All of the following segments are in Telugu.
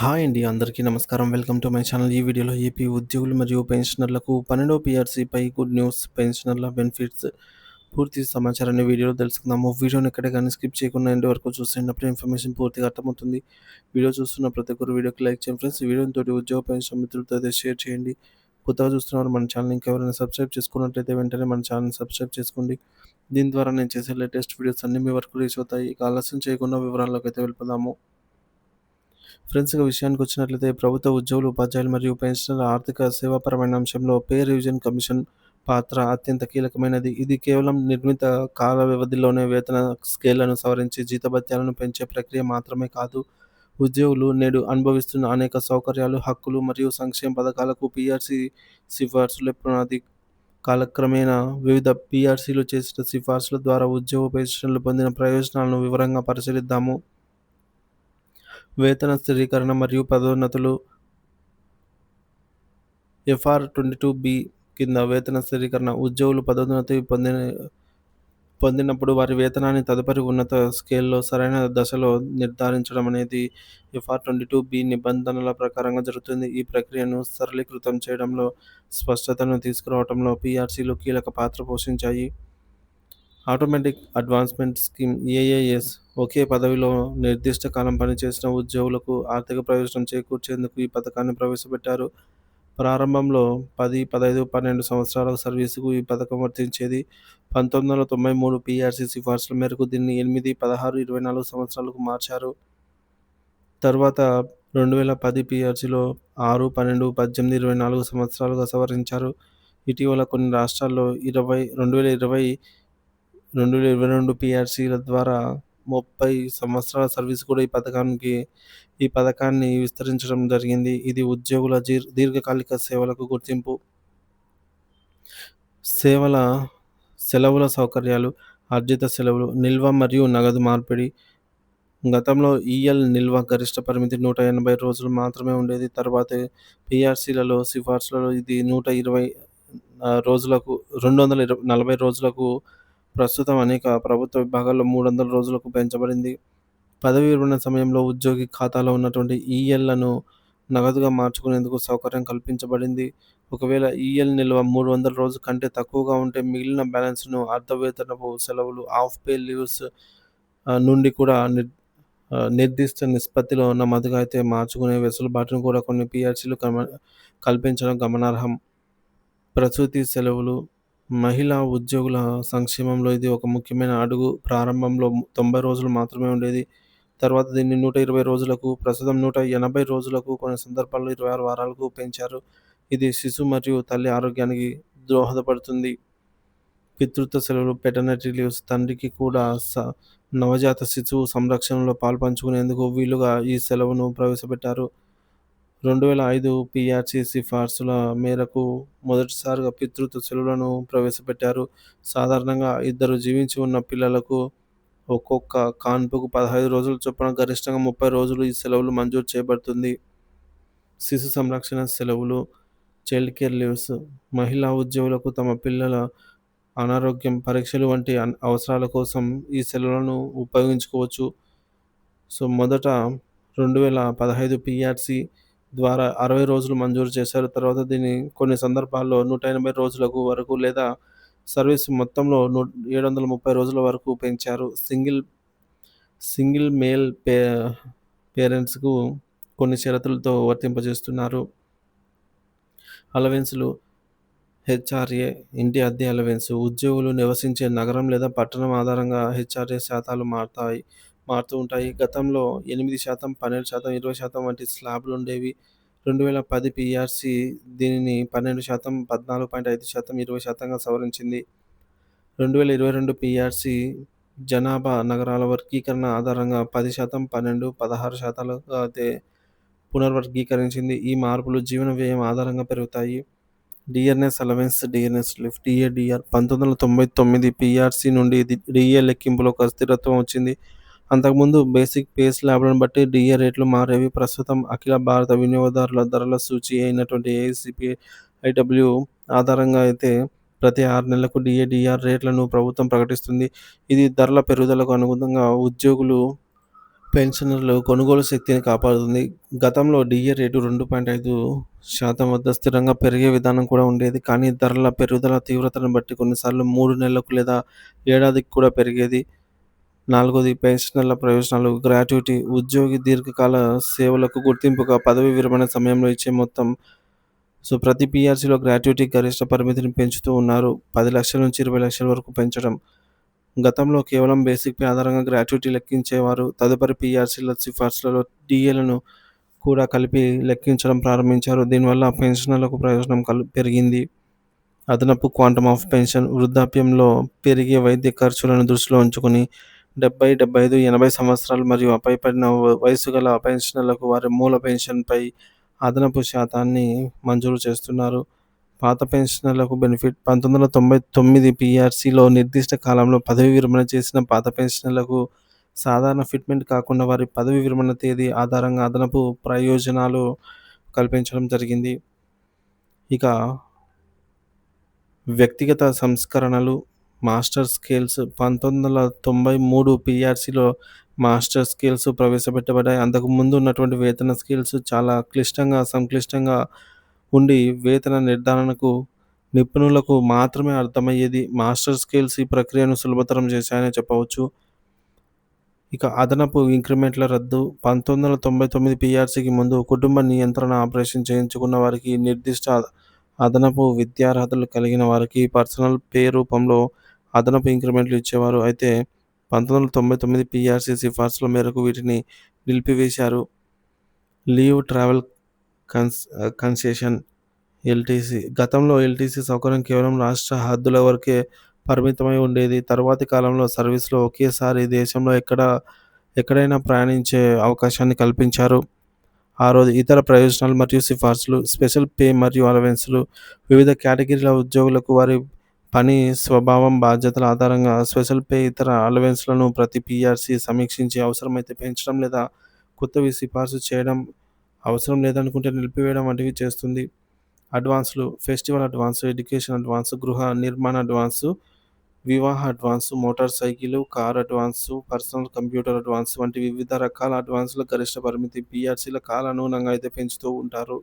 హాయ్ అండి అందరికీ నమస్కారం. Welcome to my channel. ఈ వీడియోలో ఏపీ ఉద్యోగులు మరియు పెన్షనర్లకు పన్నెండో పీఆర్సీపై గుడ్ న్యూస్ పెన్షనర్ల బెనిఫిట్స్ పూర్తి సమాచారాన్ని వీడియోలో తెలుసుకుందాము. వీడియోని ఎక్కడ కానీ స్కిప్ చేయకుండా ఎండ్ వరకు చూస్తున్నప్పుడు ఇన్ఫర్మేషన్ పూర్తిగా అర్థమవుతుంది. వీడియో చూస్తున్న ప్రతి ఒక్కరు వీడియోకి లైక్ చేయండి ఫ్రెండ్స్. ఈ వీడియోతో ఉద్యోగ పెన్షన్ మిత్రులతో అయితే షేర్ చేయండి. కొత్తగా చూస్తున్నవారు మన ఛానల్ ఇంకెవరైనా సబ్స్క్రైబ్ చేసుకున్నట్లయితే వెంటనే మన ఛానల్ సబ్స్క్రైబ్ చేసుకోండి. దీని ద్వారా నేను చేసే లేటెస్ట్ వీడియోస్ అన్ని మీ వరకు రీచ్ అవుతాయి. ఇక ఆలస్యం చేయకుండా వివరాల్లోకి అయితే వెళ్ళిపోదాము. ఫ్రెండ్స్గా విషయానికి వచ్చినట్లయితే ప్రభుత్వ ఉద్యోగులు ఉపాధ్యాయులు మరియు పెన్షనర్ల ఆర్థిక సేవాపరమైన అంశంలో పే రివిజన్ కమిషన్ పాత్ర అత్యంత కీలకమైనది. ఇది కేవలం నిర్మిత కాల వ్యవధిలోనే వేతన స్కేళ్ళను సవరించి జీతభత్యాలను పెంచే ప్రక్రియ మాత్రమే కాదు ఉద్యోగులు నేడు అనుభవిస్తున్న అనేక సౌకర్యాలు హక్కులు మరియు సంక్షేమ పథకాలకు పిఆర్సి సిఫార్సుల పునాది కాలక్రమేణా వివిధ పిఆర్సీలు చేసిన సిఫార్సుల ద్వారా ఉద్యోగ పెన్షన్లు పొందిన ప్రయోజనాలను వివరంగా పరిశీలిద్దాము. వేతన స్థిరీకరణ మరియు పదోన్నతులు ఎఫ్ఆర్ ట్వంటీ టూ బి కింద వేతన స్థిరీకరణ. ఉద్యోగులు పదోన్నతి పొందిన పొందినప్పుడు వారి వేతనాన్ని తదుపరి ఉన్నత స్కేల్లో సరైన దశలో నిర్ధారించడం అనేది ఎఫ్ఆర్ ట్వంటీ టూ బి నిబంధనల ప్రకారంగా జరుగుతుంది. ఈ ప్రక్రియను సరళీకృతం చేయడంలో స్పష్టతను తీసుకురావడంలో పీఆర్సీలు కీలక పాత్ర పోషించాయి. ఆటోమేటిక్ అడ్వాన్స్మెంట్ స్కీమ్ ఏఏఎస్ ఒకే పదవిలో నిర్దిష్ట కాలం పనిచేసిన ఉద్యోగులకు ఆర్థిక ప్రయోజనం చేకూర్చేందుకు ఈ పథకాన్ని ప్రవేశపెట్టారు. ప్రారంభంలో పది పదహైదు పన్నెండు సంవత్సరాల సర్వీసుకు ఈ పథకం వర్తించేది. పంతొమ్మిది వందల తొంభై మూడు పిఆర్సీ సిఫార్సుల మేరకు దీన్ని ఎనిమిది పదహారు ఇరవై నాలుగు సంవత్సరాలకు మార్చారు. తర్వాత రెండు వేల పది పిఆర్సీలో ఆరు పన్నెండు పద్దెనిమిది ఇరవై నాలుగు సంవత్సరాలుగా సవరించారు. ఇటీవల కొన్ని రాష్ట్రాల్లో ఇరవై రెండు వేల ఇరవై రెండు వేల ఇరవై రెండు పిఆర్సీల ద్వారా ముప్పై సంవత్సరాల సర్వీస్ కూడా ఈ పథకానికి ఈ పథకాన్ని విస్తరించడం జరిగింది. ఇది ఉద్యోగుల దీర్ఘకాలిక సేవలకు గుర్తింపు. సేవల సెలవుల సౌకర్యాలు ఆర్జిత సెలవులు నిల్వ మరియు నగదు మార్పిడి. గతంలో ఈఎల్ నిల్వ గరిష్ట పరిమితి నూట ఎనభై రోజులు మాత్రమే ఉండేది. తర్వాత పిఆర్సీలలో సిఫార్సులలో ఇది నూట ఇరవై రోజులకు రెండు వందల ఇరవై నలభై రోజులకు ప్రస్తుతం అనేక ప్రభుత్వ విభాగాల్లో మూడు వందల రోజులకు పెంచబడింది. పదవి విరమణ సమయంలో ఉద్యోగి ఖాతాలో ఉన్నటువంటి ఈఎల్లను నగదుగా మార్చుకునేందుకు సౌకర్యం కల్పించబడింది. ఒకవేళ ఈఎల్ నిల్వ మూడు వందల రోజుల కంటే తక్కువగా ఉంటే మిగిలిన బ్యాలెన్స్ను అర్ధవేతనపు సెలవులు ఆఫ్ పే లీవ్స్ నుండి కూడా నిర్దిష్ట నిష్పత్తిలో నమోదుగా అయితే మార్చుకునే వెసులుబాటును కూడా కొన్ని పిఆర్సీలు కల్పించడం గమనార్హం. ప్రసూతి సెలవులు మహిళా ఉద్యోగుల సంక్షేమంలో ఇది ఒక ముఖ్యమైన అడుగు. ప్రారంభంలో తొంభై రోజులు మాత్రమే ఉండేది. తర్వాత దీన్ని నూట ఇరవై రోజులకు ప్రస్తుతం నూట ఎనభై రోజులకు కొన్ని సందర్భాల్లో ఇరవై ఆరు వారాలకు పెంచారు. ఇది శిశు మరియు తల్లి ఆరోగ్యానికి దోహదపడుతుంది. పితృత్వ సెలవులు పెటర్నిటీ లీవ్స్ తండ్రికి కూడా స నవజాత శిశువు సంరక్షణలో పాల్పంచుకునేందుకు వీలుగా ఈ సెలవును ప్రవేశపెట్టారు. రెండు వేల ఐదు పిఆర్సీ సిఫార్సుల మేరకు మొదటిసారిగా పితృత్వ సెలవులను ప్రవేశపెట్టారు. సాధారణంగా ఇద్దరు జీవించి ఉన్న పిల్లలకు ఒక్కొక్క కాన్పుకు పదహైదు రోజుల చొప్పున గరిష్టంగా ముప్పై రోజులు ఈ సెలవులు మంజూరు చేయబడుతుంది. శిశు సంరక్షణ సెలవులు చైల్డ్ కేర్ లీవ్స్ మహిళా ఉద్యోగులకు తమ పిల్లల అనారోగ్యం పరీక్షలు వంటి అవసరాల కోసం ఈ సెలవులను ఉపయోగించుకోవచ్చు. సో మొదట రెండు వేల పదహైదు పిఆర్సి ద్వారా అరవై రోజులు మంజూరు చేశారు. తర్వాత దీన్ని కొన్ని సందర్భాల్లో నూట ఎనభై రోజులకు వరకు లేదా సర్వీస్ మొత్తంలో నూ ఏడు వందల ముప్పై రోజుల వరకు పెంచారు. సింగిల్ సింగిల్ మేల్ పే పేరెంట్స్కు కొన్ని షరతులతో వర్తింపజేస్తున్నారు. అలవెన్సులు హెచ్ఆర్ఏ ఇంటి అద్దె అలవెన్స్ ఉద్యోగులు నివసించే నగరం లేదా పట్టణం ఆధారంగా హెచ్ఆర్ఏ శాతాలు మారుతాయి. మారుతూ ఉంటాయి. గతంలో ఎనిమిది శాతం పన్నెండు శాతం ఇరవై శాతం వంటి స్లాబ్లు ఉండేవి. రెండు వేల పది పిఆర్సి దీనిని పన్నెండు శాతం పద్నాలుగు పాయింట్ ఐదు శాతం ఇరవై శాతంగా సవరించింది. రెండు వేల ఇరవై రెండు పిఆర్సి జనాభా నగరాల వర్గీకరణ ఆధారంగా పది శాతం పన్నెండు పదహారు శాతాలుగా అయితే పునర్వర్గీకరించింది. ఈ మార్పులు జీవన వ్యయం ఆధారంగా పెరుగుతాయి. DRs allowance DNS lift DA DR పంతొమ్మిది వందల తొంభై తొమ్మిది పిఆర్సి నుండి డిఏ లెక్కింపులో ఒక స్థిరత్వం వచ్చింది. అంతకుముందు బేసిక్ పేస్ ల్యాబ్లను బట్టి డిఏ రేట్లు మారేవి ప్రస్తుతం అఖిల భారత వినియోగదారుల ధరల సూచి అయినటువంటి ఏఐసిపి ఐడబ్ల్యూ ఆధారంగా అయితే ప్రతి ఆరు నెలలకు డిఏడిఆర్ రేట్లను ప్రభుత్వం ప్రకటిస్తుంది ఇది ధరల పెరుగుదలకు అనుగుణంగా ఉద్యోగులు పెన్షనర్లు కొనుగోలు శక్తిని కాపాడుతుంది. గతంలో డిఏ రేటు 2.5% వద్ద స్థిరంగా పెరిగే విధానం కూడా ఉండేది. కానీ ధరల పెరుగుదల తీవ్రతను బట్టి కొన్నిసార్లు మూడు నెలలకు లేదా ఏడాదికి కూడా పెరిగేది. నాలుగోది పెన్షనర్ల ప్రయోజనాలు గ్రాట్యుటీ ఉద్యోగి దీర్ఘకాల సేవలకు గుర్తింపుగా పదవీ విరమణ సమయంలో ఇచ్చే మొత్తం. సో, ప్రతి పీఆర్సీలో గ్రాట్యుటీ గరిష్ట పరిమితిని పెంచుతూ ఉన్నారు. పది లక్షల నుంచి 20 లక్షల వరకు పెంచడం. గతంలో కేవలం బేసిక్ పే ఆధారంగా గ్రాట్యుటీ లెక్కించేవారు. తదుపరి పిఆర్సీల సిఫార్సులలో డిఏలను కూడా కలిపి లెక్కించడం ప్రారంభించారు. దీనివల్ల పెన్షనర్లకు ప్రయోజనం కల్ పెరిగింది. అదనపు క్వాంటమ్ ఆఫ్ పెన్షన్ వృద్ధాప్యంలో పెరిగే వైద్య ఖర్చులను దృష్టిలో ఉంచుకుని 70, 75, 80 సంవత్సరాలు మరియు పైబడిన వయసు గల పెన్షనర్లకు వారి మూల పెన్షన్‌పై అదనపు శాతాన్ని మంజూరు చేస్తున్నారు. పాత పెన్షనర్లకు బెనిఫిట్ పంతొమ్మిది వందల తొంభై తొమ్మిది పిఆర్సీలో నిర్దిష్ట కాలంలో పదవీ విరమణ చేసిన పాత పెన్షనర్లకు సాధారణ ఫిట్‌మెంట్ కాకుండా వారి పదవీ విరమణ తేదీ ఆధారంగా అదనపు ప్రయోజనాలు కల్పించడం జరిగింది. ఇక వ్యక్తిగత సంస్కరణలు మాస్టర్ స్కేల్స్ 1993 పీఆర్సీలో మాస్టర్ స్కేల్స్ ప్రవేశపెట్టబడ్డాయి. అంతకుముందు ఉన్నటువంటి వేతన స్కేల్స్ చాలా క్లిష్టంగా, సంక్లిష్టంగా ఉండి వేతన నిర్ధారణకు నిపుణులకు మాత్రమే అర్థమయ్యేది. మాస్టర్ స్కేల్స్ ఈ ప్రక్రియను సులభతరం చేశాయని చెప్పవచ్చు. ఇక అదనపు ఇంక్రిమెంట్ల రద్దు పంతొమ్మిది వందల తొంభై తొమ్మిది పిఆర్సీకి ముందు కుటుంబ నియంత్రణ ఆపరేషన్ చేయించుకున్న వారికి, నిర్దిష్ట అదనపు విద్యార్హతలు కలిగిన వారికి పర్సనల్ పే రూపంలో అదనపు ఇంక్రిమెంట్లు ఇచ్చేవారు. అయితే పంతొమ్మిది వందల తొంభై తొమ్మిది పిఆర్సీ సిఫార్సుల మేరకు వీటిని నిలిపివేశారు. Leave travel con concession LTC గతంలో ఎల్టీసీ సౌకర్యం కేవలం రాష్ట్ర హద్దుల వరకే పరిమితమై ఉండేది. తరువాతి కాలంలో సర్వీస్‌లో ఒకేసారి దేశంలో ఎక్కడ ఎక్కడైనా ప్రయాణించే అవకాశాన్ని కల్పించారు. ఆ రోజు ఇతర ప్రయోజనాలు మరియు సిఫార్సులు స్పెషల్ పే మరియు అలవెన్స్‌లు వివిధ కేటగిరీల ఉద్యోగులకు వారి పని స్వభావం, బాధ్యతల ఆధారంగా స్పెషల్ పే, ఇతర అలవెన్స్‌లను ప్రతి పీఆర్సీ సమీక్షించి అవసరమైతే పెంచడం లేదా కొత్తవి సిఫార్సు చేయడం, అవసరం లేదనుకుంటే నిలిపివేయడం వంటివి చేస్తుంది. అడ్వాన్స్‌లు ఫెస్టివల్ అడ్వాన్స్, ఎడ్యుకేషన్ అడ్వాన్స్, గృహ నిర్మాణ అడ్వాన్సు వివాహ advance motorcycle, car advance personal computer advance వంటి వివిధ రకాల అడ్వాన్సుల గరిష్ట పరిమితి పీఆర్సీల కాలానుగుణంగా అయితే పెంచుతూ ఉంటారు.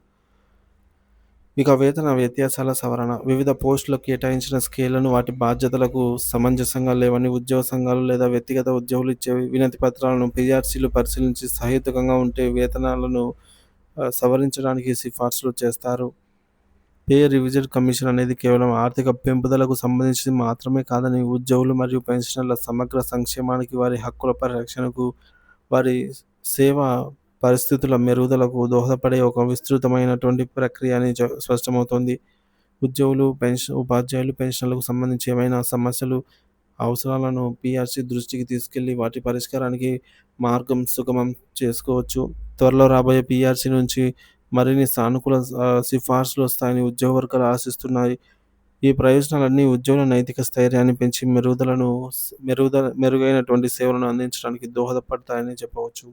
ఇక వేతన వ్యత్యాసాల సవరణ వివిధ పోస్టులకు కేటాయించిన స్కేళ్ళను వాటి బాధ్యతలకు సమంజసంగా లేవని ఉద్యోగ సంఘాలు లేదా వ్యక్తిగత ఉద్యోగులు ఇచ్చే వినతి పత్రాలను పీఆర్సీలు పరిశీలించి సహేతుకంగా ఉంటే వేతనాలను సవరించడానికి సిఫార్సులు చేస్తారు. పే రివిజన్ కమిషన్ అనేది కేవలం ఆర్థిక పెంపుదలకు సంబంధించింది మాత్రమే కాదని ఉద్యోగులు మరియు పెన్షనర్ల సమగ్ర సంక్షేమానికి, వారి హక్కుల పరిరక్షణకు, వారి సేవ పరిస్థితుల మెరుగుదలకు దోహదపడే ఒక విస్తృతమైనటువంటి ప్రక్రియ అని స్పష్టమవుతోంది. ఉద్యోగులు, పెన్షన్ ఉపాధ్యాయులు, పెన్షన్లకు సంబంధించి ఏమైనా సమస్యలు, అవసరాలను పిఆర్సీ దృష్టికి తీసుకెళ్ళి వాటి పరిష్కారానికి మార్గం సుగమం చేసుకోవచ్చు. త్వరలో రాబోయే పిఆర్సీ నుంచి మరిన్ని సానుకూల సిఫార్సులు వస్తాయని ఉద్యోగ వర్గాలు ఆశిస్తున్నాయి. ఈ ప్రయోజనాలన్నీ ఉద్యోగుల నైతిక స్థైర్యాన్ని పెంచి మెరుగుదలను మెరుగుదల మెరుగైనటువంటి సేవలను అందించడానికి దోహదపడతాయని చెప్పవచ్చు.